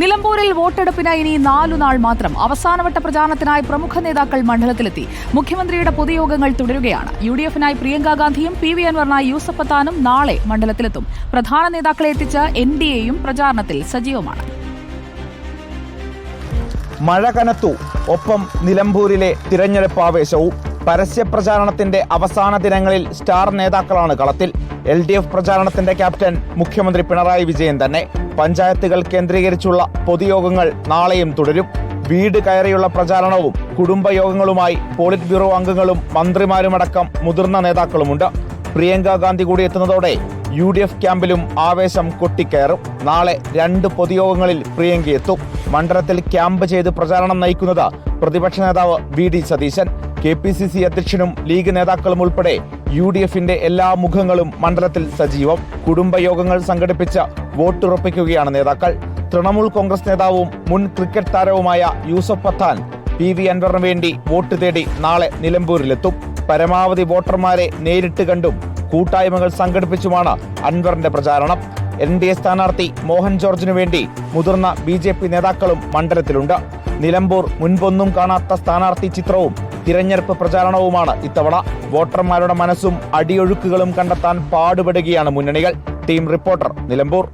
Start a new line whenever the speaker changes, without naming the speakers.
നിലമ്പൂരിൽ വോട്ടെടുപ്പിനായി ഇനി നാലു നാൾ മാത്രം അവസാനവട്ട പ്രചാരണത്തിനായി പ്രമുഖ നേതാക്കൾ മണ്ഡലത്തിലെത്തി. മുഖ്യമന്ത്രിയുടെ പൊതുയോഗങ്ങൾ തുടരുകയാണ്. യു ഡി എഫിനായി പ്രിയങ്ക ഗാന്ധിയും പി വി അൻവറിനായി യൂസഫ് പത്താനും നാളെ മണ്ഡലത്തിലെത്തും. പ്രധാന നേതാക്കളെ എത്തിച്ച് എൻ ഡി എയും പ്രചാരണത്തിൽ സജീവമാണ്.
മഴ കനത്തു. ഒപ്പം നിലമ്പൂരിലെ തിരഞ്ഞെടുപ്പ് ആവേശവും. പരസ്യപ്രചാരണത്തിന്റെ അവസാന ദിനങ്ങളിൽ സ്റ്റാർ നേതാക്കളാണ് കളത്തിൽ. എൽ ഡി എഫ് പ്രചാരണത്തിന്റെ ക്യാപ്റ്റൻ മുഖ്യമന്ത്രി പിണറായി വിജയൻ തന്നെ. പഞ്ചായത്തുകൾ കേന്ദ്രീകരിച്ചുള്ള പൊതുയോഗങ്ങൾ നാളെയും തുടരും. വീട് കയറിയുള്ള പ്രചാരണവും കുടുംബയോഗങ്ങളുമായി പോളിറ്റ് ബ്യൂറോ അംഗങ്ങളും മന്ത്രിമാരുമടക്കം മുതിർന്ന നേതാക്കളുമുണ്ട്. പ്രിയങ്ക ഗാന്ധി കൂടി എത്തുന്നതോടെ യു ഡി എഫ് ക്യാമ്പിലും ആവേശം കൊട്ടിക്കയറും. നാളെ രണ്ട് പൊതുയോഗങ്ങളിൽ പ്രിയങ്ക എത്തും. മണ്ഡലത്തിൽ ക്യാമ്പ് ചെയ്ത് പ്രചാരണം നയിക്കുന്നത് പ്രതിപക്ഷ നേതാവ് V D Satheesan. K P C C അധ്യക്ഷനും ലീഗ് നേതാക്കളും ഉൾപ്പെടെ യു ഡി എഫിന്റെ എല്ലാ മുഖങ്ങളും മണ്ഡലത്തിൽ സജീവം. കുടുംബയോഗങ്ങൾ സംഘടിപ്പിച്ച വോട്ടുറപ്പിക്കുകയാണ് നേതാക്കൾ. തൃണമൂൽ കോൺഗ്രസ് നേതാവും മുൻ ക്രിക്കറ്റ് താരവുമായ യൂസഫ് പത്താൻ പി വി അൻവറിന് വേണ്ടി വോട്ട് തേടി നാളെ നിലമ്പൂരിലെത്തും. പരമാവധി വോട്ടർമാരെ നേരിട്ട് കണ്ടും കൂട്ടായ്മകൾ സംഘടിപ്പിച്ചുമാണ് അൻവറിന്റെ പ്രചാരണം. എൻ ഡി എ സ്ഥാനാർത്ഥി മോഹൻ ജോർജിനു വേണ്ടി മുതിർന്ന ബി ജെ പി നേതാക്കളും മണ്ഡലത്തിലുണ്ട്. നിലമ്പൂർ മുൻപൊന്നും കാണാത്ത സ്ഥാനാർത്ഥി ചിത്രവും തിരഞ്ഞെടുപ്പ് പ്രചാരണവുമാണ് ഇത്തവണ വോട്ടർമാരുടെ മനസ്സും അടിയൊഴുക്കുകളും കണ്ടെത്താൻ പാടുപെടുകയാണ് മുന്നണികൾ. Team reporter Nilambur.